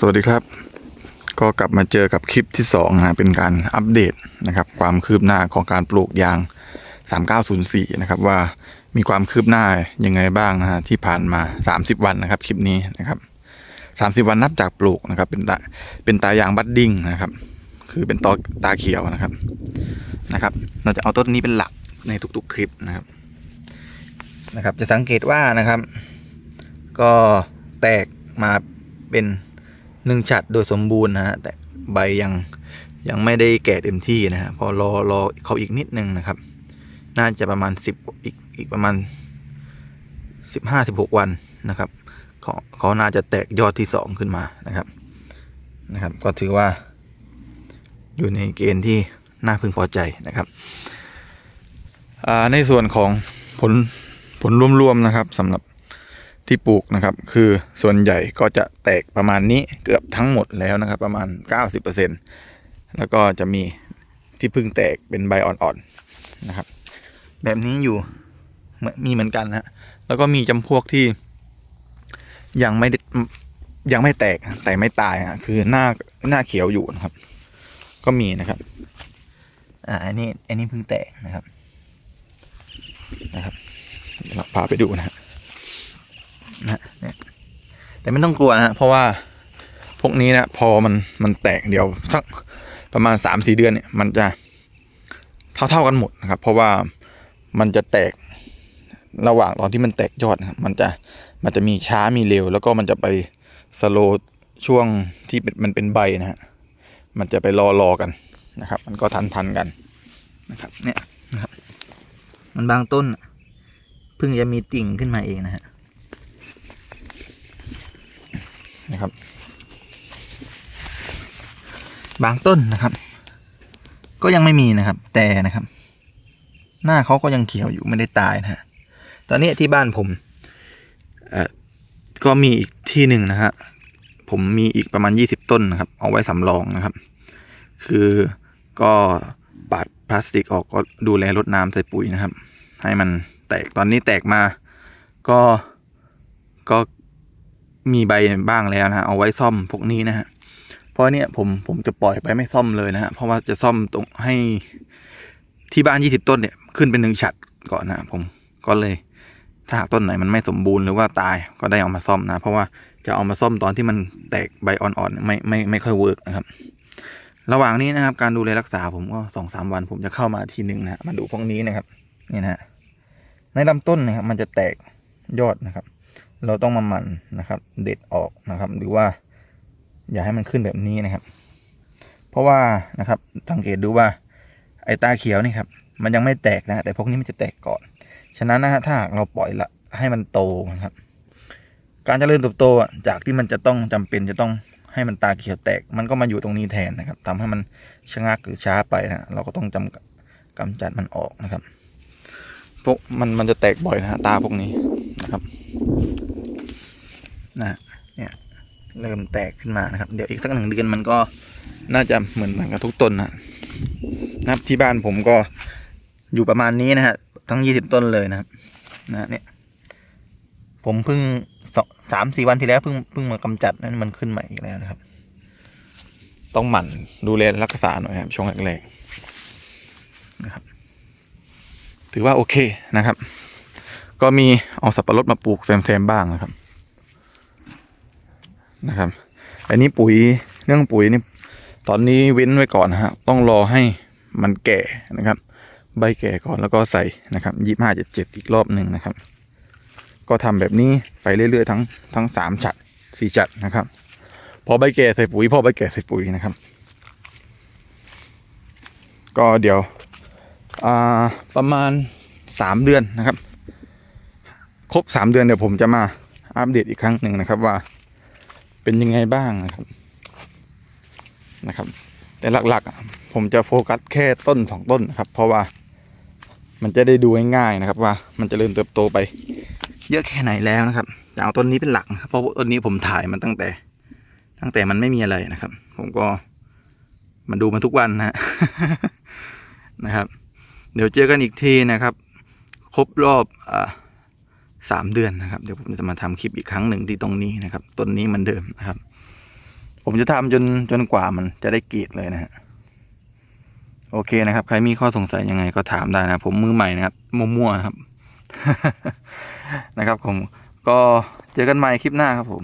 สวัสดีครับ ก็กลับมาเจอกับคลิปที่2นะฮะเป็นการอัปเดตนะครับ ความคืบหน้าของการปลูกยาง 3904 นะครับ ว่ามีความคืบหน้ายังไงบ้างนะฮะที่ผ่านมา 30 วันนะครับ คลิปนี้นะครับ 30 วันนับจากปลูกนะครับ เป็นตาเป็นตายางบัดดิ้งนะครับ คือเป็นตอตาเขียวนะครับนะครับ เราจะเอาต้นนี้เป็นหลักในทุกๆคลิปนะครับนะครับ จะสังเกตว่านะครับ ก็แตกมาเป็น หนึ่งฉัดโดยสมบูรณ์นะฮะแต่ใบยังยังไม่ได้แก่เต็มที่นะฮะพอรอรอเขาอีกนิดนึงนะครับ น่าจะประมาณสิบอีกอีกประมาณสิบห้าสิบหกวันนะครับเขาเขาน่าจะแตกยอดที่สองขึ้นมานะครับนะครับ ก็ถือว่า อยู่ในเกณฑ์ที่น่าพึงพอใจนะครับอ่าในส่วนของผลผลรวมๆนะครับสำหรับ ที่ปลูกนะครับ คือส่วนใหญ่ก็จะแตกประมาณนี้เกือบทั้งหมดแล้วนะครับ ประมาณ 90%แล้วก็จะมีที่พึ่งแตกเป็นใบอ่อนๆนะครับ แบบนี้อยู่มีเหมือนกันนะแล้วก็มีจำพวกที่ ยังไม่ยังไม่แตกแต่ไม่ตายฮะคือหน้าหน้าเขียวอยู่นะครับ ก็มีนะครับอ่าอันนี้อันนี้เพิ่งแตกนะครับ นะครับเราพาไปดูนะฮะ นะฮะเนี่ย แต่ไม่ต้องกลัวนะเพราะว่าพวกนี้นะพอมันมันแตกเดี๋ยวสักประมาณสามสี่เดือนเนี่ย มันจะเท่าเท่ากันหมดนะครับ เพราะว่ามันจะแตกระหว่างตอนที่มันแตกยอดนะครับมันจะมันจะมีช้ามีเร็ว แล้วก็มันจะไปสโลช่วงที่มันเป็นใบนะฮะมันจะไปรอรอกันนะครับ มันก็ทันทันกันนะครับ เนี่ยนะครับ มันบางต้นเพิ่งจะมีติ่งขึ้นมาเองนะฮะ นะครับ บางต้นนะครับ ก็ยังไม่มีนะครับ แต่นะครับ หน้าเขาก็ยังเขียวอยู่ไม่ได้ตายนะฮะตอนนี้ที่บ้านผมก็มีอีกที่หนึ่งนะฮะผมมีอีกประมาณยี่สิบต้นนะครับ เอาไว้สำรองนะครับ คือก็ปาดพลาสติกออกก็ดูแลรดน้ำใส่ปุ๋ยนะครับ ให้มันแตกตอนนี้แตกมา ก็ก็ มีใบบ้างแล้วนะเอาไว้ซ่อมพวกนี้นะฮะเพราะเนี่ยผมผมจะปล่อยไปไม่ซ่อมเลยนะฮะเพราะว่าจะซ่อมตรงให้ที่บ้านยี่สิบต้นเนี่ยขึ้นเป็นหนึ่งฉัดก่อนนะผมก็เลย ถ้าหากต้นไหนมันไม่สมบูรณ์หรือว่าตายก็ได้เอามาซ่อมนะ เพราะว่าจะเอามาซ่อมตอนที่มันแตกใบอ่อนๆไม่ไม่ไม่ค่อยเวิร์กนะครับ ระหว่างนี้นะครับ การดูแลรักษาผมก็สองสามวัน ผมจะเข้ามาทีหนึ่งนะมาดูพวกนี้นะครับนี่นะฮะในลำต้นนะครับมันจะแตกยอดนะครับ เราต้องมามันนะครับ เด็ดออกนะครับ หรือว่า อย่าให้มันขึ้นแบบนี้นะครับ เพราะว่านะครับสังเกตดูว่า ไอ้ตาเขียวนี่ครับ มันยังไม่แตกนะแต่พวกนี้มันจะแตกก่อน ฉะนั้นนะฮะถ้าหากเราปล่อยละให้มันโตนะครับ การเจริญเติบโตจากที่มันจะต้องจำเป็นจะต้องให้มันตาเขียวแตก มันก็มาอยู่ตรงนี้แทนนะครับทำให้มันชะงักหรือช้าไปนะเราก็ต้องจำกำจัดมันออกนะครับ พวกมันมันจะแตกบ่อยนะฮะตาพวกนี้นะครับ นะเนี่ยเริ่มแตกขึ้นมานะครับ เดี๋ยวอีกสักหนึ่งเดือนมันก็น่าจะเหมือนเหมือนกับทุกต้นนะนะครับที่บ้านผมก็อยู่ประมาณนี้นะฮะทั้งยี่สิบต้นเลยนะครับนะเนี่ย ผมเพิ่งสามสี่วันที่แล้วเพิ่งเพิ่งมากำจัดนั้นมันขึ้นใหม่อีกแล้วนะครับ ต้องหมั่นดูแลรักษาหน่อยครับช่วงแรกๆนะครับ ถือว่าโอเคนะครับ ก็มีเอาสับปะรดมาปลูกแซมๆบ้างนะครับ นะครับ อันนี้ปุ๋ยเรื่องปุ๋ยนี่ตอนนี้เว้นไว้ก่อนนะฮะต้องรอให้มันแก่นะครับ ใบแก่ก่อนแล้วก็ใส่นะครับยี่ห้าเจ็ดเจ็ดอีกรอบหนึ่งนะครับ ก็ทำแบบนี้ไปเรื่อยๆทั้งทั้งสามจัดสี่จัดนะครับ พอใบแก่ใส่ปุ๋ยพอใบแก่ใส่ปุ๋ยนะครับ ก็เดี๋ยวประมาณสามเดือนนะครับ ครบสามเดือนเดี๋ยวผมจะมาอัปเดตอีกครั้งหนึ่งนะครับว่า เป็นยังไงบ้างนะครับนะครับ แต่หลักๆ ผมจะโฟกัสแค่ต้นสองต้นนะครับ เพราะว่ามันจะได้ดูง่ายๆนะครับ ว่ามันจะเริญเติบโตไป เยอะแค่ไหนแล้วนะครับจะเอาต้นนี้เป็นหลักเพราะต้นนี้ผมถ่ายมันตั้งแต่ ตั้งแต่มันไม่มีอะไรนะครับ ผมก็มันดูมันทุกวันนะนะครับ เดี๋ยวเจอกันอีกทีนะครับ ครบรอบอ่า สามเดือนนะครับ เดี๋ยวผมจะมาทำคลิปอีกครั้งหนึ่งที่ตรงนี้นะครับ ต้นนี้มันเดิมนะครับ ผมจะทำจนจนกว่ามันจะได้กรีดเลยนะฮะโอเคนะครับ ใครมีข้อสงสัยยังไงก็ถามได้นะ ผมมือใหม่นะครับมั่วๆนะครับ นะครับ ผมก็เจอกันใหม่คลิปหน้าครับผม